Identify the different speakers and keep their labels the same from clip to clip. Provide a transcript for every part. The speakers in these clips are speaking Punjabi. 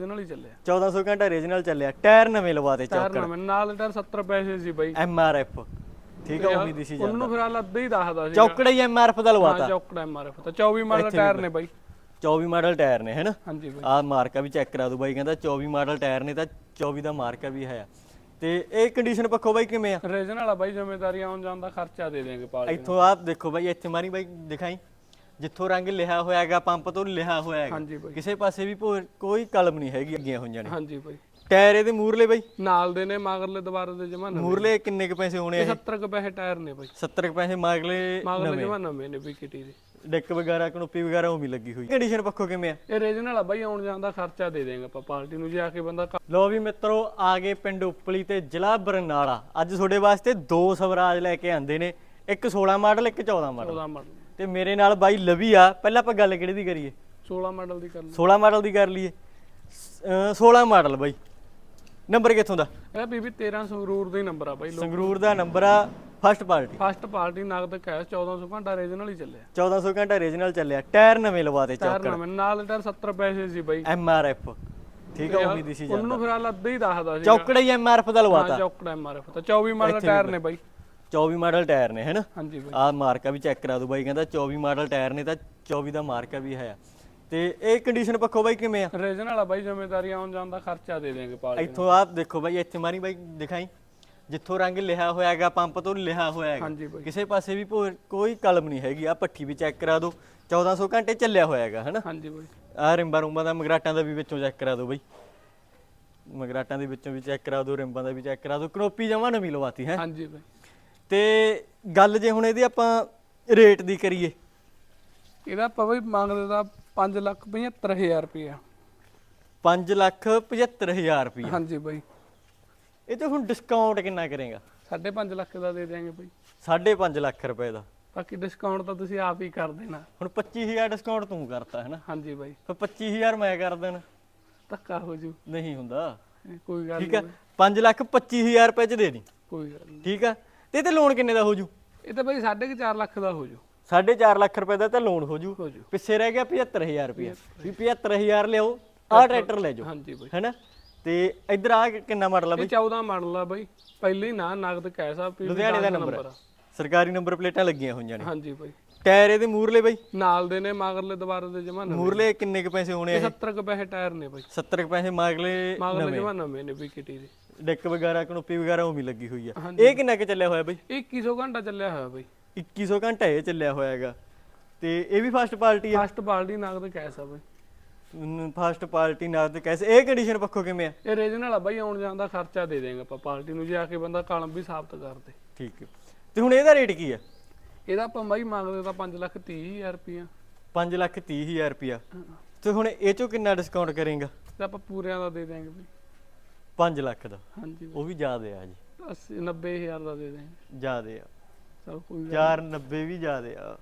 Speaker 1: ਹੀ ਚੱਲਿਆ।
Speaker 2: 1400 ਘੰਟਾ ਓਰੀਜਨਲ ਚੱਲਿਆ। ਟਾਇਰ ਨਵੇਂ ਲਵਾਤੇ
Speaker 1: ਟਾਇਰ
Speaker 2: ਚੌਕੜ।
Speaker 1: ਨਵੇਂ। ਨਾਲ ਟਾਇਰ 70 ਪੈਸੇ ਸੀ ਬਾਈ।
Speaker 2: ਐਮ ਆਰ ਐਫ ਠੀਕ ਹੈ ਉਮੀਦ ਸੀ
Speaker 1: ਉਹਨੂੰ
Speaker 2: ਜਾਂਦਾ।
Speaker 1: ਫਿਰ ਹਾਲ ਅੱਧਾ ਹੀ ਦੱਸਦਾ ਸੀ
Speaker 2: ਚੌਕੜਾ ਹੀ ਐਮ ਆਰ ਐਫ ਦਾ
Speaker 1: ਹਾਂ
Speaker 2: ਲਵਾਤਾ
Speaker 1: ਚੌਕੜਾ ਐਮਆਰਐਫ ਤਾਂ 24 ਮਾਡਲ ਟਾਇਰ ਨੇ ਬਾਈ।
Speaker 2: 24 ਮਾਡਲ ਟਾਇਰ ਨੇ ਹੈਨਾ?
Speaker 1: ਹਾਂਜੀ ਬਾਈ।
Speaker 2: ਆਹ ਮਾਰਕਾ ਵੀ ਚੈੱਕ ਕਰਾ ਦੂ ਬਾਈ ਕਹਿੰਦਾ 24 ਮਾਡਲ ਟਾਇਰ ਨੇ ਤਾਂ 24 ਦਾ ਮਾਰਕਾ ਵੀ ਹੈ। ਤੇ ਇਹ ਕੰਡੀਸ਼ਨ ਪੱਖੋਂ ਬਾਈ ਕਿਵੇਂ ਆ?
Speaker 1: ਰੀਜਨ ਵਾਲਾ ਬਾਈ ਜ਼ਿੰਮੇਵਾਰੀ ਆਉਣ ਜਾਣ ਦਾ ਖਰਚਾ ਦੇ ਦੇਣਗੇ ਪਾਲ
Speaker 2: ਇੱਥੋਂ ਆਹ ਦੇਖੋ ਬਾਈ ਇੱਥੇ ਮਾਰੀ ਬਾਈ ਦਿਖਾਈ। ਜਿੱਥੋਂ ਰੰਗ ਲਿਖਿਆ ਹੋਇਆ ਹੈਗਾ ਪੰਪ ਤੋਂ ਲਿਖਿਆ ਹੋਇਆ ਹੈਗਾ
Speaker 1: ਹਾਂਜੀ ਬਾਈ।
Speaker 2: ਕਿਸੇ ਪਾਸੇ ਵੀ ਕੋਈ ਕਲਮ ਨਹੀਂ ਹੈਗੀ ਅੱਗੀਆਂ ਹੋਈਆਂ ਨੇ।
Speaker 1: ਹਾਂਜੀ ਬਾਈ।
Speaker 2: ਟਾਇਰ ਇਹਦੇ ਮੂਰਲੇ ਬਾਈ?
Speaker 1: ਨਾਲ ਦੇ ਨੇ ਮਗਰਲੇ ਦੁਬਾਰਾ ਦੇ ਜਮਾ ਨਵੇਂ
Speaker 2: ਮੂਰਲੇ ਕਿੰਨੇ ਕ ਪੈਸੇ ਹੋਣੇ ਆ
Speaker 1: 70 ਕੁ ਪੈਸੇ ਟਾਇਰ ਨੇ ਬਾਈ।
Speaker 2: 70 ਕੁ ਪੈਸੇ ਮਗਲੇ
Speaker 1: ਮਗਰਲੇ ਜਮਾ ਨਵੇਂ ਨੇ ਬਾਈ ਕਿਟੀ ਦੇ।
Speaker 2: ਡੈਕ ਵਗੈਰਾ ਕਨੋਪੀ ਵਗੈਰਾ ਉਹ ਵੀ ਲੱਗੀ ਹੋਈ। ਕੰਡੀਸ਼ਨ ਪੱਖੋਂ ਕਿਵੇਂ ਆ?
Speaker 1: ਇਹ ਰੀਜਨ ਵਾਲਾ ਬਾਈ ਆਉਣ ਜਾਣ ਦਾ ਖਰਚਾ ਦੇ ਦੇਣਗੇ ਆਪਾਂ ਪਾਰਟੀ ਨੂੰ। ਜੇ ਆ ਕੇ ਬੰਦਾ
Speaker 2: ਲੋ ਵੀ ਮਿੱਤਰੋ ਆ ਗਏ ਪਿੰਡ ਉਪਲੀ ਤੇ ਜ਼ਿਲ੍ਹਾ ਬਰਨਾਲਾ। ਅੱਜ ਤੁਹਾਡੇ ਵਾਸਤੇ ਦੋ ਸਵਰਾਜ ਲੈ ਕੇ ਆਂਦੇ ਨੇ। ਇੱਕ 16 ਮਾਡਲ ਇੱਕ 14 ਮਾਡਲ।
Speaker 1: 14 ਮਾਡਲ।
Speaker 2: ਤੇ ਮੇਰੇ ਨਾਲ ਬਾਈ ਲਵੀ ਆ। ਪਹਿਲਾਂ ਆਪਾਂ ਗੱਲ ਕਿਹੜੀ ਦੀ ਕਰੀਏ?
Speaker 1: 16 ਮਾਡਲ ਦੀ ਕਰ ਲਈ।
Speaker 2: 16 ਮਾਡਲ ਦੀ ਕਰ ਲਈਏ। ਸ- ਅਹ 16 ਮਾਡਲ ਬਾਈ। ਨੰਬਰ ਕਿੱਥੋਂ ਦਾ?
Speaker 1: ਇਹ ਬੀਬੀ 13 ਸੰਗਰੂਰ ਦਾ ਹੀ ਨੰਬਰ ਆ ਬਾਈ ਲੋ
Speaker 2: ਸੰਗਰੂਰ ਦਾ ਨੰਬਰ ਆ ਫਸਟ ਪਾਰਟੀ
Speaker 1: ਫਸਟ ਪਾਰਟੀ ਨਗਦ ਕੈਸ਼ 1400 ਘੰਟਾ ਰੀਜਨਲ ਹੀ ਚੱਲਿਆ।
Speaker 2: 1400 ਘੰਟਾ ਓਰੀਜਨਲ ਚੱਲਿਆ। ਟਾਇਰ ਨਵੇਂ ਲਵਾਤੇ
Speaker 1: ਟਾਇਰ
Speaker 2: ਚੌਕੜ
Speaker 1: ਨਵੇਂ ਨਾਲ ਟਾਇਰ 70 ਪੈਸੇ ਸੀ ਬਾਈ।
Speaker 2: ਐਮ ਆਰ ਐਫ ਠੀਕ ਹੈ ਉਮੀਦ ਸੀ ਜਾਂਦਾ।
Speaker 1: ਉਹਨੂੰ ਫਿਰ ਹਾਲ ਅੱਧਾ ਹੀ ਦੱਸਦਾ ਸੀ
Speaker 2: ਚੌਕੜਾ ਹੀ ਐਮ ਆਰ ਐਫ ਦਾ ਲਵਾਤਾ।
Speaker 1: ਚੌਕੜਾ ਐਮਆਰਐਫ ਤਾਂ 24 ਮਾਡਲ ਟਾਇਰ ਨੇ ਬਾਈ।
Speaker 2: 24 ਮਾਡਲ ਟਾਇਰ ਨੇ ਹੈਨਾ?
Speaker 1: ਹਾਂਜੀ ਬਾਈ।
Speaker 2: ਆਹ ਮਾਰਕਾ ਵੀ ਚੈੱਕ ਕਰਾ ਦੂ ਬਾਈ ਕਹਿੰਦਾ 24 ਮਾਡਲ ਟਾਇਰ ਨੇ ਤਾਂ 24 ਦਾ ਮਾਰਕਾ ਵੀ ਹੈ। ਤੇ ਇਹ ਕੰਡੀਸ਼ਨ ਪੱਖੋਂ ਬਾਈ ਕਿਵੇਂ ਆ?
Speaker 1: ਰੀਜਨ ਵਾਲਾ ਬਾਈ ਜ਼ਿੰਮੇਵਾਰੀ ਆਉਣ ਜਾਣ ਦਾ ਖਰਚਾ ਦੇ ਦੇਣਗੇ ਪਾਲ
Speaker 2: ਇੱਥੋਂ ਆਹ ਦੇਖੋ ਬਾਈ ਇੱਥੇ ਮਾਰੀ ਬਾਈ ਦਿਖਾਈ। ਜਿੱਥੋਂ ਰੰਗ ਲਿਖਿਆ ਹੋਇਆ ਹੈਗਾ ਪੰਪ ਤੋਂ ਲਿਖਿਆ ਹੋਇਆ ਹੈਗਾ। ਕਿਸੇ ਪਾਸੇ ਵੀ ਕੋਈ ਕਲਮ ਨਹੀਂ ਹੈਗੀ। ਆ ਪੱਠੀ ਵੀ ਚੈੱਕ ਕਰਾ ਦਿਓ। 1400 ਘੰਟੇ ਚੱਲਿਆ ਹੋਇਆ ਹੈਗਾ ਹਨਾ?
Speaker 1: ਹਾਂਜੀ ਬਾਈ।
Speaker 2: ਆ ਰਿੰਬਾਂ ਰੁੰਬਾਂ ਦਾ ਮਗਰਾਟਾਂ ਦਾ ਵੀ ਵਿੱਚੋਂ ਚੈੱਕ ਕਰਾ ਦਿਓ ਬਾਈ। ਮਗਰਾਟਾਂ ਦੇ ਵਿੱਚੋਂ ਵੀ ਚੈੱਕ ਕਰਾ ਦਿਓ ਰਿੰਬਾਂ ਦਾ ਵੀ ਚੈੱਕ ਕਰਾ ਦਿਓ। ਕਨੋਪੀ ਜਮਾ ਨਵੀਂ ਲਵਾਤੀ ਹੈ?
Speaker 1: ਹਾਂਜੀ ਬਾਈ।
Speaker 2: ਤੇ ਗੱਲ ਜੇ ਹੁਣ ਇਹਦੀ ਆਪਾਂ ਰੇਟ ਦੀ ਕਰੀਏ।
Speaker 1: ਇਹਦਾ ਆਪਾਂ ਬਾਈ ਮੰਗਦੇ ਦਾ 5 ਲੱਖ 75000 ਰੁਪਇਆ।
Speaker 2: 5 ਲੱਖ 75000 ਰੁਪਏ
Speaker 1: ਹਾਂਜੀ ਬਾਈ।
Speaker 2: ਇਹ ਤੇ ਹੁਣ ਡਿਸਕਾਊਂਟ ਕਿੰਨਾ ਕਰੇਗਾ?
Speaker 1: 5.5 ਲੱਖ ਦਾ ਦੇ ਦਿਆਂਗੇ ਬਾਈ।
Speaker 2: 5.5 ਲੱਖ ਰੁਪਏ ਦਾ।
Speaker 1: ਬਾਕੀ ਡਿਸਕਾਊਂਟ ਤਾਂ ਤੁਸੀਂ ਆਪ ਹੀ ਕਰ ਦੇਣਾ।
Speaker 2: ਹੁਣ 25000 ਡਿਸਕਾਊਂਟ ਤੂੰ ਕਰਤਾ ਹੈ ਨਾ?
Speaker 1: ਹਾਂਜੀ ਬਾਈ।
Speaker 2: ਫਿਰ 25000 ਮੈਂ ਕਰ ਦੇਣਾ।
Speaker 1: ਧੱਕਾ ਹੋ ਜੂ।
Speaker 2: ਨਹੀਂ ਹੁੰਦਾ।
Speaker 1: ਕੋਈ ਗੱਲ
Speaker 2: ਠੀਕ ਆ? 5 ਲੱਖ 25000 ਰੁਪਏ ਚ ਦੇ ਦੀ।
Speaker 1: ਕੋਈ ਗੱਲ ਨਹੀਂ
Speaker 2: ਠੀਕ ਆ? ਤੇ ਤੇ ਲੋਨ ਕਿੰਨੇ ਦਾ ਹੋ ਜੂ
Speaker 1: ਇਹ ਤਾਂ ਬਾਈ 4.5 ਲੱਖ ਦਾ ਹੋ ਜੂ
Speaker 2: 4.5 ਲੱਖ ਰੁਪਏ ਦਾ ਤਾਂ ਲੋਨ ਹੋ ਜੂ
Speaker 1: ਹੋ ਜੂ
Speaker 2: ਪਿੱਛੇ ਰਹਿ ਗਿਆ 75000 ਰੁਪਏ ਵੀ 75000 ਲਿਆਓ ਆਹ ਟਰੈਕਟਰ ਲੈ ਜਾਓ।
Speaker 1: ਹਾਂਜੀ ਬਾਈ।
Speaker 2: ਹੈਨਾ? ਤੇ ਇੱਧਰ ਆ ਕਿੰਨਾ ਮਾਡਲ ਆ
Speaker 1: ਇਹ
Speaker 2: ਬਈ?
Speaker 1: 14 ਮਾਡਲ ਆ ਬਾਈ। ਪਹਿਲੇ ਹੀ ਨਾ ਨਗਦ ਕੈਸ਼ ਆ PV
Speaker 2: ਲੁਧਿਆਣੇ ਦਾ ਨੰਬਰ ਸਰਕਾਰੀ ਨੰਬਰ ਪਲੇਟਾਂ ਲੱਗੀਆਂ ਹੋਈਆਂ ਨੇ।
Speaker 1: ਹਾਂਜੀ ਬਾਈ।
Speaker 2: ਟਾਇਰ ਇਹਦੇ ਮੂਰਲੇ ਬਈ?
Speaker 1: ਨਾਲ ਦੇ ਨੇ ਮਗਰਲੇ ਦੁਬਾਰਾ ਦੇ ਜਮਾ ਨਵੇਂ
Speaker 2: ਮੂਰਲੇ ਕਿੰਨੇ ਕ ਪੈਸੇ ਹੋਣੇ ਆ
Speaker 1: 70 ਕੁ ਪੈਸੇ ਟਾਇਰ ਨੇ ਬਾਈ।
Speaker 2: 70 ਕ ਪੈਸੇ ਮਗਲੇ
Speaker 1: ਮਗਰਲੇ ਜਮਾ ਨਵੇਂ ਨੇ ਵੀ ਕਿਟੀ ਦੇ।
Speaker 2: ਡੈਕ ਵਗੈਰਾ ਕਨੋਪੀ ਵਗੈਰਾ ਉਹ ਵੀ ਲੱਗੀ ਹੋਈ ਆ। ਇਹ ਕਿੰਨਾ ਕੁ ਚੱਲਿਆ ਹੋਇਆ ਬਈ?
Speaker 1: ਇਹ 2100 ਘੰਟਾ ਚੱਲਿਆ ਹੋਇਆ ਬਾਈ।
Speaker 2: 2100 ਘੰਟਾ ਇਹ ਚੱਲਿਆ ਹੋਇਆ ਹੈਗਾ। ਤੇ ਇਹ ਵੀ ਫਸਟ ਪਾਰਟੀ ਆ?
Speaker 1: ਫਸਟ ਪਾਰਟੀ ਨਗਦ ਕੈਸ਼ ਆ ਬਾਈ।
Speaker 2: ਫਸਟ ਪਾਰਟੀ ਨਾਲ ਤੇ ਕੈਸੇ ਇਹ ਕੰਡੀਸ਼ਨ ਪੱਖੋਂ ਕਿਵੇਂ ਆ?
Speaker 1: ਇਹ ਰੀਜਨਲ ਆ ਬਾਈ ਆਉਣ ਜਾਣ ਦਾ ਖਰਚਾ ਦੇ ਦੇਂਗੇ ਆਪਾਂ ਪਾਰਟੀ ਨੂੰ ਜੇ ਆ ਕੇ ਬੰਦਾ ਕਲਮ ਵੀ ਸਾਬਤ ਕਰਦੇ
Speaker 2: ਠੀਕ ਹੈ। ਤੇ ਹੁਣ ਇਹਦਾ ਰੇਟ ਕੀ ਆ?
Speaker 1: ਇਹਦਾ ਆਪਾਂ ਬਾਈ ਮੰਗਦੇ ਤਾਂ 5 ਲੱਖ 30 ਹਜ਼ਾਰ ਰੁਪਇਆ
Speaker 2: 5 ਲੱਖ 30 ਹਜ਼ਾਰ ਰੁਪਿਆ ਤੇ ਹੁਣ ਇਹ ਚੋਂ ਕਿੰਨਾ ਡਿਸਕਾਊਂਟ ਕਰੇਗਾ?
Speaker 1: ਤੇ ਆਪਾਂ ਪੂਰਿਆਂ ਦਾ ਦੇ ਦਿਆਂਗੇ ਬਾਈ।
Speaker 2: 5 ਲੱਖ ਦਾ।
Speaker 1: ਹਾਂਜੀ।
Speaker 2: ਉਹ ਵੀ ਜ਼ਿਆਦੇ ਆ ਜੀ।
Speaker 1: 80 90000 ਦਾ ਦੇ ਦਿਆਂਗੇ
Speaker 2: ਜ਼ਿਆਦੇ ਆ।
Speaker 1: ਚਲ ਕੋਈ ਗੱਲ
Speaker 2: 490 ਵੀ ਜ਼ਿਆਦੇ ਆ।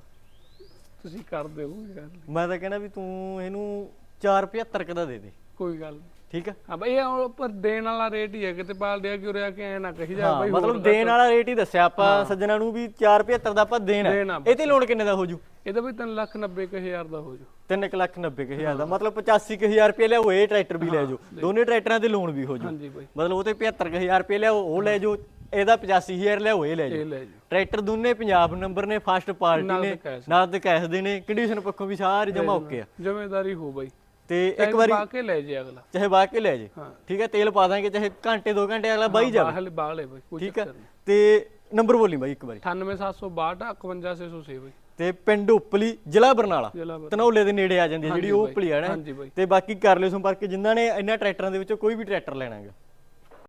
Speaker 1: ਤੁਸੀਂ ਕਰ ਦਿਓ ਕੋਈ ਗੱਲ ਨੀ।
Speaker 2: ਮੈਂ ਤਾਂ ਕਹਿੰਦਾ ਵੀ ਤੂੰ ਇਹਨੂੰ 475 ਕ ਦਾ ਦੇ ਦੇ।
Speaker 1: ਕੋਈ ਗੱਲ ਨੀ।
Speaker 2: ਠੀਕ ਆ?
Speaker 1: ਹਾਂ ਬਾਈ ਇਹ ਹੁਣ ਉੱਪਰ ਦੇਣ ਵਾਲਾ ਰੇਟ ਹੀ ਹੈ ਕਿਤੇ ਪਾਲ ਦਿਆ ਕਿ ਉਰੇ ਆ ਕੇ ਐ ਨਾ ਕਹੀ ਜਾ ਬਾਈ
Speaker 2: ਮਤਲਬ ਦੇਣ ਵਾਲਾ ਰੇਟ ਹੀ ਦੱਸਿਆ ਆਪਾਂ ਸੱਜਣਾ ਨੂੰ ਵੀ 475 ਦਾ ਆਪਾਂ ਦੇਣਾ। ਇਹ ਤੇ ਲੋਨ ਕਿੰਨੇ ਦਾ ਹੋ ਜੂ?
Speaker 1: ਇਹ ਤਾਂ ਬਈ 3 ਲੱਖ 90 ਕੁ ਹਜ਼ਾਰ ਦਾ ਹੋ ਜੂ।
Speaker 2: 3 ਲੱਖ 90 ਕੁ ਹਜ਼ਾਰ ਦਾ ਮਤਲਬ 85 ਕੁ ਹਜ਼ਾਰ ਰੁਪਏ ਲਿਆਓ ਇਹ ਟਰੈਕਟਰ ਵੀ ਲੈ ਜਾਓ। ਦੋਨੇ ਟਰੈਕਟਰਾਂ ਦੇ ਲੋਨ ਵੀ ਹੋ ਜੂ।
Speaker 1: ਹਾਂਜੀ ਬਾਈ।
Speaker 2: ਮਤਲਬ ਉਹ ਤੇ 75 ਕੁ ਹਜ਼ਾਰ ਰੁਪਏ ਲਿਆਓ ਉਹ ਲੈ ਜਾਓ ਇਹਦਾ 85000 ਲਿਆਓ ਇਹ ਲੈ ਜਾਓ।
Speaker 1: ਇਹ ਲੈ ਜੂ
Speaker 2: ਟਰੈਕਟਰ ਦੋਨੇ ਪੰਜਾਬ ਨੰਬਰ ਨੇ ਫਸਟ ਪਾਰਟੀ
Speaker 1: ਨਾਲ
Speaker 2: ਨੇ
Speaker 1: ਤੇ
Speaker 2: ਨਾਲ ਤੇ ਕੈਸ਼ ਦੇ ਨੇ ਕੰਡੀਸ਼ਨ ਪੱਖੋਂ ਵੀ ਸਾਰੇ ਜਮਾ ਓਕੇ ਆ।
Speaker 1: ਜ਼ਿੰਮੇਵਾਰੀ ਹੋ ਬਾਈ।
Speaker 2: ਤੇ ਇੱਕ ਵਾਰੀ
Speaker 1: ਪਾ ਕੇ ਲੈ ਜੇ ਅਗਲਾ।
Speaker 2: ਚਾਹੇ ਬਾਅਦ ਕੇ ਲੈ ਜੇ। ਠੀਕ ਹੈ ਤੇਲ ਪਾ ਦਾਂਗੇ ਚਾਹੇ ਘੰਟੇ 2 ਘੰਟੇ ਅਗਲਾ ਬਾਈ ਜਾਵੇ।
Speaker 1: ਬਾਹਲੇ ਬਾਹਲੇ ਬਾਈ ਕੋਈ
Speaker 2: ਠੀਕ ਹੈ
Speaker 1: ਚੱਕਰ ਨਹੀਂ।
Speaker 2: ਤੇ ਨੰਬਰ ਬੋਲੀ ਬਾਈ ਇੱਕ ਵਾਰੀ।
Speaker 1: 98762 51606 ਬਾਈ।
Speaker 2: ਤੇ ਪਿੰਡ ਉਪਲੀ ਜ਼ਿਲ੍ਹਾ ਬਰਨਾਲਾ।
Speaker 1: ਜ਼ਿਲ੍ਹਾ
Speaker 2: ਧਨੌਲੇ ਦੇ ਨੇੜੇ ਆ ਜਾਂਦੀ ਹੈ ਜਿਹੜੀ ਉਹ ਉਪਲੀ ਆ ਨਾ।
Speaker 1: ਹਾਂਜੀ ਬਾਈ।
Speaker 2: ਤੇ ਬਾਕੀ ਕਰ ਲਿਓ ਸੰਪਰਕ ਜਿਨ੍ਹਾਂ ਨੇ ਇਹਨਾਂ ਟਰੈਕਟਰਾਂ ਦੇ ਵਿੱਚੋਂ ਕੋਈ ਵੀ ਟਰੈਕਟਰ ਲੈਣਾ ਹੈਗਾ।